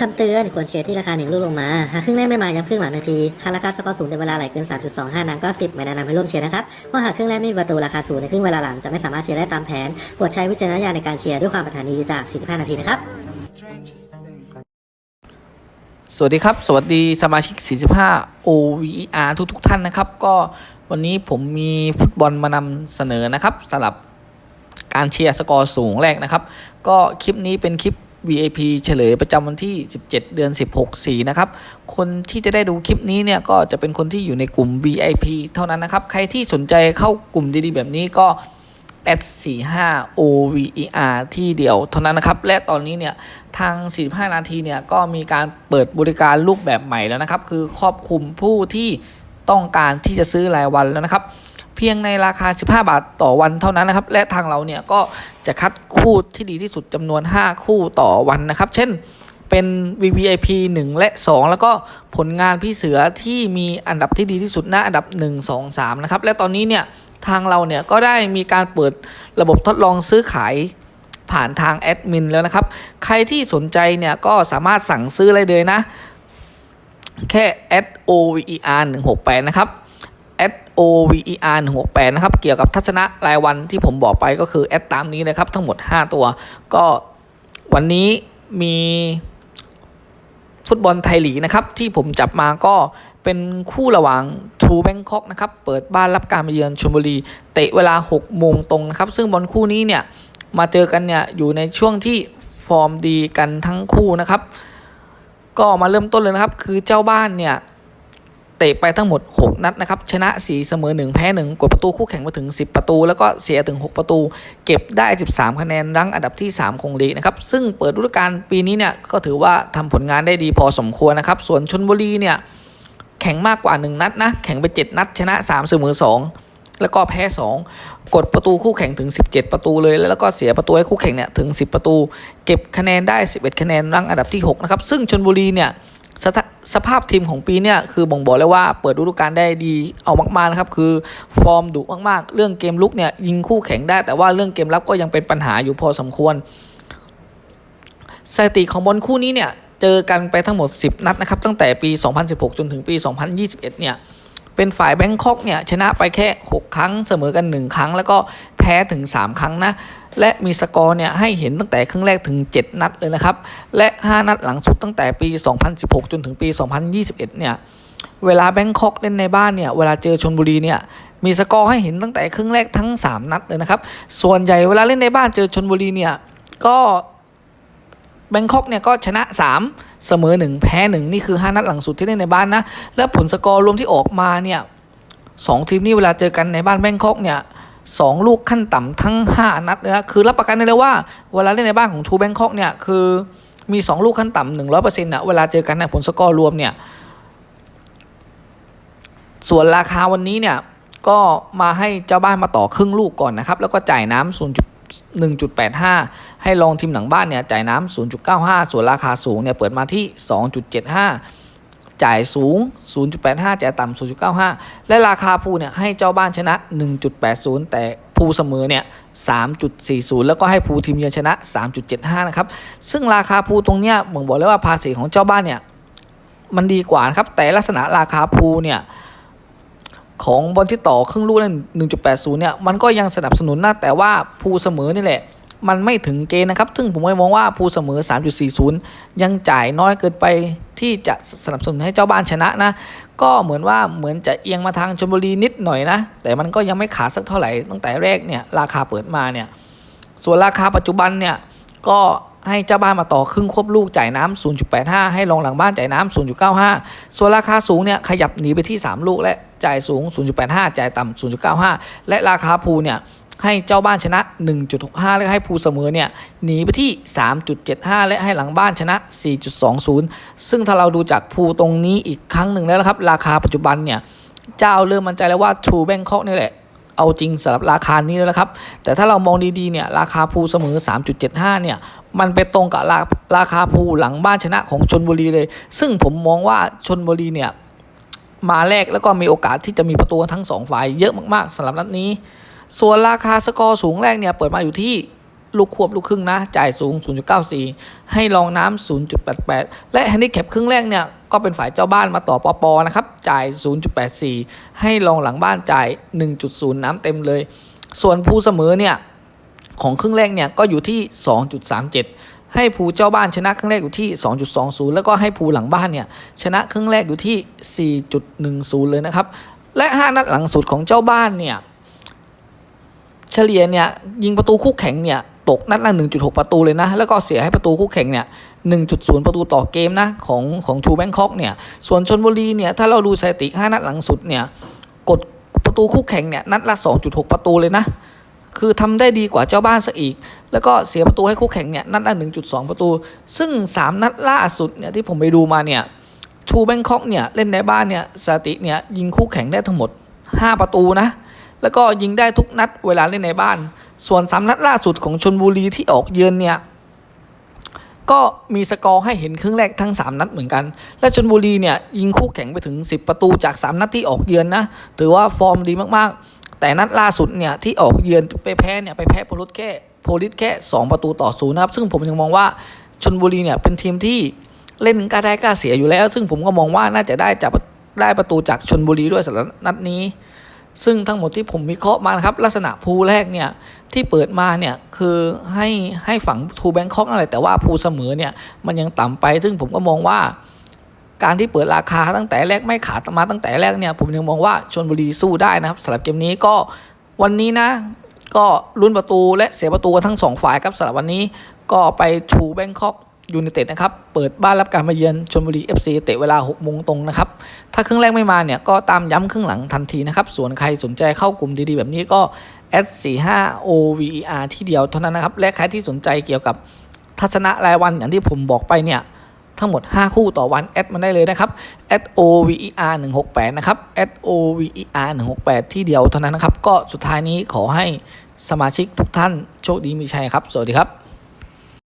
คำเตือนควรเชียร์ที่ราคาหนึ่งลูกลงมา หากครึ่งแรกไม่มาย้ำครึ่งหลังนาที หากราคาสกอร์สูงในเวลาไหลเกิน 3.25 นางก็ 10 ไม่แนะนำให้ร่วมเชียร์นะครับเพราะหากครึ่งแรกไม่มีประตูราคาสูงในครึ่งเวลาหลังจะไม่สามารถเชียร์ได้ตามแผนโปรดใช้วิจารณญาณในการเชียร์ด้วยความปรารถนาดีจาก 45 นาทีนะครับสวัสดีครับ สวัสดีสมาชิก 45 OVR ทุกทุกท่านนะครับ ก็วันนี้ผมมีฟุตบอลมานำเสนอนะครับสำหรับการเชียร์สกอร์สูงแรกนะครับ ก็คลิปนี้เป็นคลิป VIP เฉลยประจำวันที่ 17 เดือน 16สีนะครับ คนที่จะได้ดูคลิปนี้เนี่ยก็จะเป็นคนที่อยู่ในกลุ่ม VIP เท่านั้นนะครับ ใครที่สนใจเข้ากลุ่มดีๆ แบบนี้ก็ S45 OVER ที่เดียวเท่านั้นนะครับ และตอนนี้เนี่ยทาง 45 นาทีเนี่ยก็มีการเปิดบริการรูปแบบใหม่แล้วนะครับ คือครอบคลุมผู้ที่ต้องการที่จะซื้อรายวันแล้วนะครับ เพียงในราคา 15 บาทต่อวันเท่านั้นนะครับ และทางเราเนี่ยก็จะคัดคู่ที่ดีที่สุดจำนวน 5 คู่ต่อวันนะครับ เช่นเป็น VVIP 1 และ 2 แล้วก็ผลงานพี่เสือที่มีอันดับที่ดีที่สุดหน้าอันดับ 1 2 3 นะครับ และตอนนี้เนี่ยทางเราเนี่ยก็ได้มีการเปิดระบบทดลองซื้อขายผ่านทางแอดมินแล้วนะครับ ใครที่สนใจเนี่ยก็สามารถสั่งซื้อเลยเลยนะ แค่ at over 168 นะครับ over 168นะครับ เกี่ยวกับทัศนะรายวันที่ผมบอกไปก็คือแอดตามนี้นะครับ ทั้งหมด 5 ตัว ก็วันนี้มีฟุตบอลไทยลีกนะครับ ที่ผมจับมาก็เป็นคู่ระหว่างทูแบงคอกนะครับ เปิดบ้านรับการมาเยือนชลบุรี เตะเวลา 6 โมงตรงนะครับ ซึ่งบอลคู่นี้เนี่ย มาเจอกันเนี่ย อยู่ในช่วงที่ฟอร์มดีกันทั้งคู่นะครับ ก็มาเริ่มต้นเลยนะครับ คือเจ้าบ้านเนี่ย เตะไปทั้งหมด 6 นัดนะครับ ชนะ 4 เสมอ 1 แพ้ 1 กดประตูคู่แข่งมาถึง 10 ประตู แล้วก็เสียถึง 6 ประตู เก็บได้ 13 คะแนนรั้งอันดับที่ 3 ของลีกนะครับ ซึ่งเปิดฤดูกาลปีนี้เนี่ย ก็ถือว่าทำผลงานได้ดีพอสมควรนะครับ ส่วนชนบุรีเนี่ย แข่งมากกว่า 1 นัดนะ แข่งไป 7 นัด ชนะ 3 เสมอ 2 แล้วก็แพ้ 2 กดประตูคู่แข่งถึง 17 ประตูเลย แล้วก็เสียประตูให้คู่แข่งเนี่ยถึง 10 ประตู เก็บคะแนนได้ 11 คะแนนรั้งอันดับที่ 6 นะครับ ซึ่งชนบุรีเนี่ยสภา สภาพทีมของปีเนี่ยคือบ่งบอกเลยว่าเปิดฤดูกาลได้ดีเอามากๆนะครับคือฟอร์มดุมากๆ เรื่องเกมลุกเนี่ยยิงคู่แข่งได้ แต่ว่าเรื่องเกมรับก็ยังเป็นปัญหาอยู่พอสมควรสถิติของบอลคู่นี้เนี่ยเจอกันไปทั้งหมด 10 นัดนะครับตั้งแต่ปี 2016 จนถึงปี 2021 เนี่ยเป็นฝ่ายแบงคอกเนี่ยชนะไปแค่ 6 ครั้งเสมอกัน 1 ครั้ง แล้วก็แพ้ถึง 3 ครั้งนะ และมีสกอร์เนี่ยให้เห็นตั้งแต่ครึ่งแรกถึง 7 นัดเลยนะครับ และ 5 นัดหลังสุดตั้งแต่ปี 2016 จนถึงปี 2021 เนี่ย เวลาแบงคอกเล่นในบ้านเนี่ย เวลาเจอชนบุรีเนี่ยมีสกอร์ให้เห็นตั้งแต่ครึ่งแรกทั้ง 3 นัดเลยนะครับ ส่วนใหญ่เวลาเล่นในบ้านเจอชนบุรีเนี่ยก็แบงคอกเนี่ยก็ชนะ 3 เสมอ 1 แพ้ 1 นี่คือ 5 นัดหลังสุดที่เล่นในบ้านนะ และผลสกอร์รวมที่ออกมาเนี่ยสองทีมนี้เวลาเจอกันในบ้านแบงคอกเนี่ย สองลูกขั้นต่ำทั้ง 5 นัดเลยนะคือรับประกันได้เลยว่า เวลาเล่นในบ้านของทูแบงคอกเนี่ยคือมี 2 ลูกขั้นต่ำหนึ่งร้อยเปอร์เซ็นต์ะเวลาเจอกันในผลสกอร์รวมเนี่ยส่วนราคาวันนี้เนี่ยก็มาให้เจ้าบ้านมาต่อครึ่งลูกก่อนนะครับ แล้วก็จ่ายน้ำ0 1.85 ให้ลองทีมหลังบ้านเนี่ยจ่ายน้ำ0.95 ส่วนราคาสูงเนี่ยเปิดมาที่ 2.75 จ่ายสูง 0.85 จ่ายต่ำ 0.95 และราคาภูเนี่ยให้เจ้าบ้านชนะ 1.80 แต่ภูเสมอเนี่ย 3.40 แล้วก็ให้ภูทีมเยือนชนะ 3.75 นะครับ ซึ่งราคาภูตรงเนี้ยผมบอกเลยว่าภาษีของเจ้าบ้านเนี่ย มันดีกว่านะครับ แต่ลักษณะราคาภูเนี่ยของบอลที่ต่อครึ่งลูกนั่น1.80เนี่ยมันก็ยังสนับสนุนนะแต่ว่าภูเสมอนี่แหละ มันไม่ถึงเกณฑ์นะครับ ซึ่งผมมองว่าภูเสมอ 3.40 ยังจ่ายน้อยเกินไปที่จะสนับสนุนให้เจ้าบ้านชนะนะ ก็เหมือนว่าเหมือนจะเอียงมาทางชลบุรีนิดหน่อยนะ แต่มันก็ยังไม่ขาดสักเท่าไหร่ตั้งแต่แรกเนี่ยราคาเปิดมาเนี่ย ส่วนราคาปัจจุบันเนี่ยก็ให้เจ้าบ้านมาต่อครึ่งครบลูกจ่ายน้ำ0.85 ให้รองหลังบ้านจ่ายน้ำ0.95 ส่วนราคาสูงเนี่ยขยับหนีไปที่ 3 ลูกและจ่ายสูง 0.85 จ่ายต่ำ0.95 และราคาภูเนี่ย ให้เจ้าบ้านชนะ 1.65 และให้ภูเสมอเนี่ยหนีไปที่ 3.75 และให้หลังบ้านชนะ 4.20 ซึ่งถ้าเราดูจากภูตรงนี้อีกครั้งหนึ่งแล้วครับราคาปัจจุบันเนี่ยเจ้าเริ่มมั่นใจแล้วว่า True Bangkok นี่แหละเอาจริงสำหรับราคานี้แล้วครับ แต่ถ้าเรามองดีๆเนี่ยราคาภูเสมอ 3.75 เนี่ยมันไปตรงกับราราคาภูหลังบ้านชนะของชนบุรีเลย ซึ่งผมมองว่าชนบุรีเนี่ยมาแรกแล้วก็มีโอกาสที่จะมีประตูทั้งสองฝ่ายเยอะมากๆสำหรับนัดนี้ ส่วนราคาสกอร์สูงแรกเนี่ยเปิดมาอยู่ที่ลูกควบลูกครึ่งนะ จ่ายสูง 0.94 ให้รองน้ำ0.88 และแฮนดิแคปครึ่งแรกเนี่ย ก็เป็นฝ่ายเจ้าบ้านมาต่อปอปอนะครับ จ่าย 0.84 ให้รองหลังบ้านจ่าย 1.0 น้ำเต็มเลย ส่วนภูเสมอเนี่ย ของครึ่งแรกเนี่ย ก็อยู่ที่ 2.37 ให้ภูเจ้าบ้านชนะครึ่งแรกอยู่ที่ 2.20 แล้วก็ให้ภูหลังบ้านเนี่ย ชนะครึ่งแรกอยู่ที่ 4.10 เลยนะครับ และ 5 นัดหลังสุดของเจ้าบ้านเนี่ย เฉลี่ยเนี่ยยิงประตูคู่แข่งเนี่ยตกนัดละ 1.6 ประตูเลยนะ แล้วก็เสียให้ประตูคู่แข่งเนี่ย 1.0 ประตูต่อเกมนะของของทูแบงคอกเนี่ย ส่วนชนบุรีเนี่ยถ้าเราดูสถิติ 5 นัดหลังสุดเนี่ยกดประตูคู่แข่งเนี่ยนัดละ 2.6 ประตูเลยนะ คือทำได้ดีกว่าเจ้าบ้านซะอีก แล้วก็เสียประตูให้คู่แข่งเนี่ยนัดละ 1.2 ประตู ซึ่ง 3 นัดล่าสุดเนี่ยที่ผมไปดูมาเนี่ยทูแบงคอกเนี่ยเล่นในบ้านเนี่ยสถิติเนี่ยยิงคู่แข่งได้ทั้งหมด 5 ประตูนะ แล้วก็ยิงได้ทุกนัดเวลาเล่นในบ้าน ส่วน3นัดล่าสุดของชนบุรีที่ออกเยือนเนี่ยก็มีสกอร์ให้เห็นครึ่งแรกทั้ง 3 นัดเหมือนกัน และชนบุรีเนี่ยยิงคู่แข่งไปถึง 10 ประตูจาก 3 นัดที่ออกเยือนนะ ถือว่าฟอร์มดีมากๆ แต่นัดล่าสุดเนี่ยที่ออกเยือนไปแพ้เนี่ยไปแพ้โพลิสแค่โพลิสแค่ 2 ประตูต่อศูนย์นะครับ ซึ่งผมยังมองว่าชนบุรีเนี่ยเป็นทีมที่เล่นกล้าได้กล้าเสียอยู่แล้ว ซึ่งผมก็มองว่าน่าจะได้จากได้ประตูจากชนบุรีด้วยสำหรับนัดนี้ ซึ่งทั้งหมดที่ผมวิเคราะห์มานะครับ ลักษณะภูแรกเนี่ยที่เปิดมาเนี่ยคือให้ให้ฝั่งทูแบงคอกนั่นแหละแต่ว่าภูเสมอเนี่ยมันยังต่ำไป ซึ่งผมก็มองว่าการที่เปิดราคาตั้งแต่แรกไม่ขาดมาตั้งแต่แรกเนี่ยผมยังมองว่าชนบุรีสู้ได้นะครับสำหรับเกมนี้ก็วันนี้นะ ก็ลุ้นประตูและเสียประตูกันทั้งสองฝ่ายครับสำหรับวันนี้ก็ไปทูแบงคอก ยูไนเต็ดนะครับ เปิดบ้านรับการมาเยือนชนบุรี FC เตะเวลา6โมงตรงนะครับ ถ้าครึ่งแรกไม่มาเนี่ยก็ตามย้ำครึ่งหลังทันทีนะครับ ส่วนใครสนใจเข้ากลุ่มดีๆ แบบนี้ก็ S45 OVER ที่เดียวเท่านั้นนะครับ และใครที่สนใจเกี่ยวกับทัศนะรายวันอย่างที่ผมบอกไปเนี่ยทั้งหมด 5 คู่ต่อวันแอดมันได้เลยนะครับ @OVER 168นะครับ @OVER 168ที่เดียวเท่านั้นนะครับ ก็สุดท้ายนี้ขอให้สมาชิกทุกท่านโชคดีมีชัยครับ สวัสดีครับ